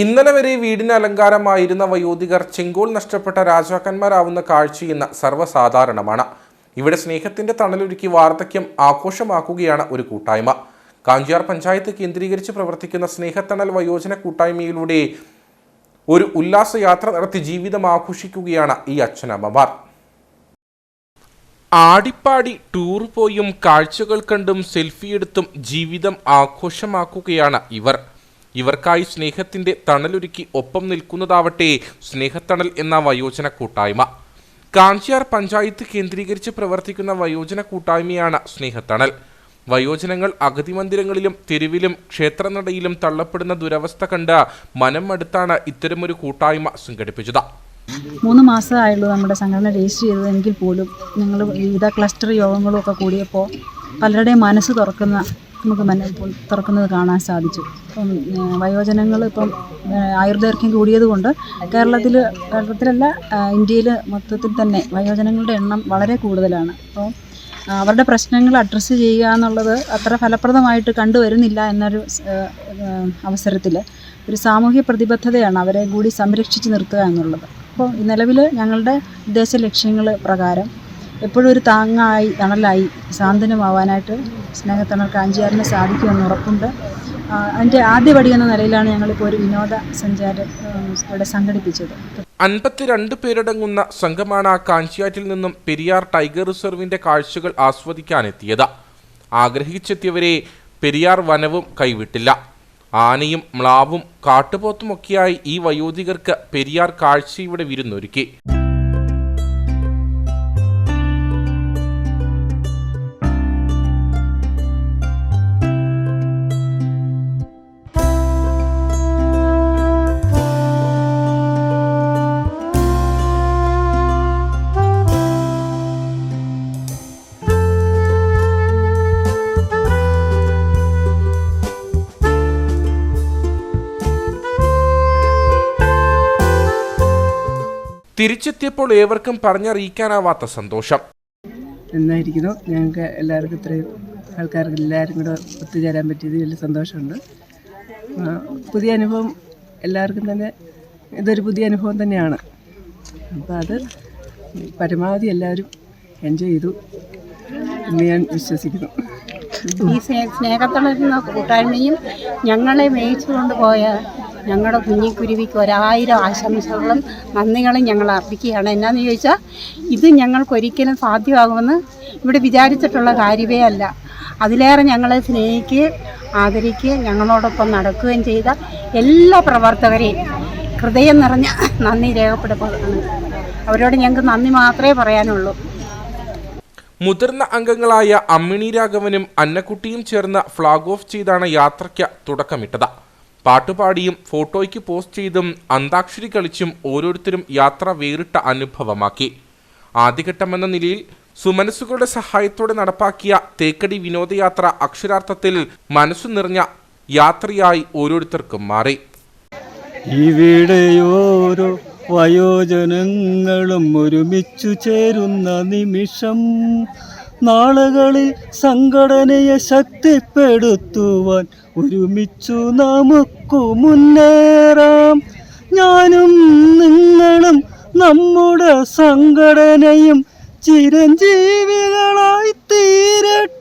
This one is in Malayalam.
ഇന്നലെ വരെ വീടിന് അലങ്കാരമായിരുന്ന വയോധികർ ചെങ്കോൾ നഷ്ടപ്പെട്ട രാജാക്കന്മാരാവുന്ന കാഴ്ച ഇന്ന് സർവസാധാരണമാണ്. ഇവിടെ സ്നേഹത്തിന്റെ തണലൊരുക്കി വാർദ്ധക്യം ആഘോഷമാക്കുകയാണ് ഒരു കൂട്ടായ്മ. കാഞ്ചിയാർ പഞ്ചായത്ത് കേന്ദ്രീകരിച്ച് പ്രവർത്തിക്കുന്ന സ്നേഹത്തണൽ വയോജന കൂട്ടായ്മയിലൂടെ ഒരു ഉല്ലാസയാത്ര നടത്തി ജീവിതം ആഘോഷിക്കുകയാണ് ഈ അച്ഛനമ്മമാർ. ആടിപ്പാടി ടൂർ പോയും കാഴ്ചകൾ കണ്ടും സെൽഫിയെടുത്തും ജീവിതം ആഘോഷമാക്കുകയാണ് ഇവർ. ഇവർക്കായി സ്നേഹത്തിന്റെ തണലൊരുക്കി ഒപ്പം നിൽക്കുന്നതാവട്ടെ സ്നേഹത്തണൽ എന്ന വയോജന കൂട്ടായ്മ. കാഞ്ചിയാർ പഞ്ചായത്ത് കേന്ദ്രീകരിച്ച് പ്രവർത്തിക്കുന്ന വയോജന കൂട്ടായ്മയാണ് സ്നേഹത്തണൽ. വയോജനങ്ങൾ അഗതി മന്ദിരങ്ങളിലും തെരുവിലും ക്ഷേത്രനടയിലും തള്ളപ്പെടുന്ന ദുരവസ്ഥ കണ്ട് മനം അടുത്താണ് ഇത്തരമൊരു കൂട്ടായ്മ സംഘടിപ്പിച്ചത്. മൂന്ന് മാസമായുള്ളൂ നമ്മുടെ സംഘടന രജിസ്റ്റർ ചെയ്തതെങ്കിൽ പോലും ഞങ്ങൾ വിവിധ ക്ലസ്റ്റർ യോഗങ്ങളും ഒക്കെ കൂടിയപ്പോൾ പലരുടെയും മനസ്സ് തുറക്കുന്ന നമുക്ക് മന തുറക്കുന്നത് കാണാൻ സാധിച്ചു. ഇപ്പം വയോജനങ്ങൾ ഇപ്പം ആയുർദൈർഘ്യം കൂടിയത് കൊണ്ട് കേരളത്തിൽ കേരളത്തിലല്ല ഇന്ത്യയിൽ മൊത്തത്തിൽ തന്നെ വയോജനങ്ങളുടെ എണ്ണം വളരെ കൂടുതലാണ്. അപ്പോൾ അവരുടെ പ്രശ്നങ്ങൾ അഡ്രസ്സ് ചെയ്യുക എന്നുള്ളത് അത്ര ഫലപ്രദമായിട്ട് കണ്ടുവരുന്നില്ല എന്നൊരു അവസരത്തിൽ ഒരു സാമൂഹ്യ പ്രതിബദ്ധതയാണ് അവരെ കൂടി സംരക്ഷിച്ച് നിർത്തുക എന്നുള്ളത്. അപ്പോൾ നിലവിൽ ഞങ്ങളുടെ ഉദ്ദേശ ലക്ഷ്യങ്ങൾ പ്രകാരം എപ്പോഴും ഒരു താങ്ങായി തണലായി സാന്ത്വനമാവാനായിട്ട് സ്നേഹത്തണൽ കാഞ്ചിയാറിന് സാധിക്കുമെന്ന് ഉറപ്പുണ്ട്. അതിന്റെ ആദ്യപടി എന്ന നിലയിലാണ് ഞങ്ങളിപ്പോൾ ഒരു വിനോദ സഞ്ചാരം അവിടെ സംഘടിപ്പിച്ചത്. അൻപത്തിരണ്ട് പേരടങ്ങുന്ന സംഘമാണ് കാഞ്ചിയാറ്റിൽ നിന്നും പെരിയാർ ടൈഗർ റിസർവിന്റെ കാഴ്ചകൾ ആസ്വദിക്കാനെത്തിയത്. ആഗ്രഹിച്ചെത്തിയവരെ പെരിയാർ വനവും കൈവിട്ടില്ല. ആനയും മ്ലാവും കാട്ടുപോത്തുമൊക്കെയായി ഈ വയോധികർക്ക് പെരിയാർ കാഴ്ചയുടെ വിരുന്നൊരുക്കി. തിരിച്ചെത്തിയപ്പോൾ ഏവർക്കും പറഞ്ഞറിയിക്കാനാവാത്ത സന്തോഷം. നന്നായിരിക്കുന്നു. ഞങ്ങൾക്ക് എല്ലാവർക്കും ഇത്രയും ആൾക്കാർക്ക് എല്ലാവരും കൂടെ ഒത്തുചേരാൻ പറ്റിയത് വലിയ സന്തോഷമുണ്ട്. പുതിയ അനുഭവം എല്ലാവർക്കും തന്നെ ഇതൊരു പുതിയ അനുഭവം തന്നെയാണ്. അപ്പോൾ അത് പരമാവധി എല്ലാവരും എൻജോയ് ചെയ്തു എന്ന് ഞാൻ വിശ്വസിക്കുന്നു. ഈ സ്നേ കൂട്ടായ്മയും ഞങ്ങളെ മേയിച്ചുകൊണ്ട് കൊണ്ടുപോയ ഞങ്ങളുടെ കുഞ്ഞിക്കുരുവിക്ക് ഒരായിരം ആശംസകളും നന്ദികളും ഞങ്ങൾ അർപ്പിക്കുകയാണ്. എന്നാന്ന് ചോദിച്ചാൽ ഇത് ഞങ്ങൾക്കൊരിക്കലും സാധ്യമാകുമെന്ന് ഇവിടെ വിചാരിച്ചിട്ടുള്ള കാര്യമേ അല്ല. അതിലേറെ ഞങ്ങളെ സ്നേഹിക്കുകയും ആദരിക്കുകയും ഞങ്ങളോടൊപ്പം നടക്കുകയും ചെയ്ത എല്ലാ പ്രവർത്തകരെയും ഹൃദയം നിറഞ്ഞ നന്ദി രേഖപ്പെടുത്തുന്നു അവരോട് ഞങ്ങൾക്ക് നന്ദി മാത്രമേ പറയാനുള്ളൂ. മുതിർന്ന അംഗങ്ങളായ അമ്മിണി രാഘവനും അന്നക്കുട്ടിയും ചേർന്ന് ഫ്ളാഗ് ഓഫ് ചെയ്താണ് യാത്രയ്ക്ക് തുടക്കമിട്ടത്. പാട്ടുപാടിയും ഫോട്ടോയ്ക്ക് പോസ്റ്റ് ചെയ്തും അന്താക്ഷരി കളിച്ചും ഓരോരുത്തരും യാത്ര വേറിട്ട അനുഭവമാക്കി. ആദ്യഘട്ടമെന്ന നിലയിൽ സുമനസ്സുകളുടെ സഹായത്തോടെ നടപ്പാക്കിയ തേക്കടി വിനോദയാത്ര അക്ഷരാർത്ഥത്തിൽ മനസ്സു നിറഞ്ഞ യാത്രയായി ഓരോരുത്തർക്കും മാറി. ഇവിടെയോരോ വയോജനങ്ങളും ഒരുമിച്ചു ചേരുന്ന നിമിഷം നാളുകളിൽ സംഘടനയെ ശക്തിപ്പെടുത്തുവാൻ ഒരുമിച്ചു നമുക്കു മുന്നേറാം. ഞാനും നിങ്ങളും നമ്മുടെ സംഘടനയും ചിരഞ്ജീവികളായി തീരട്ടെ.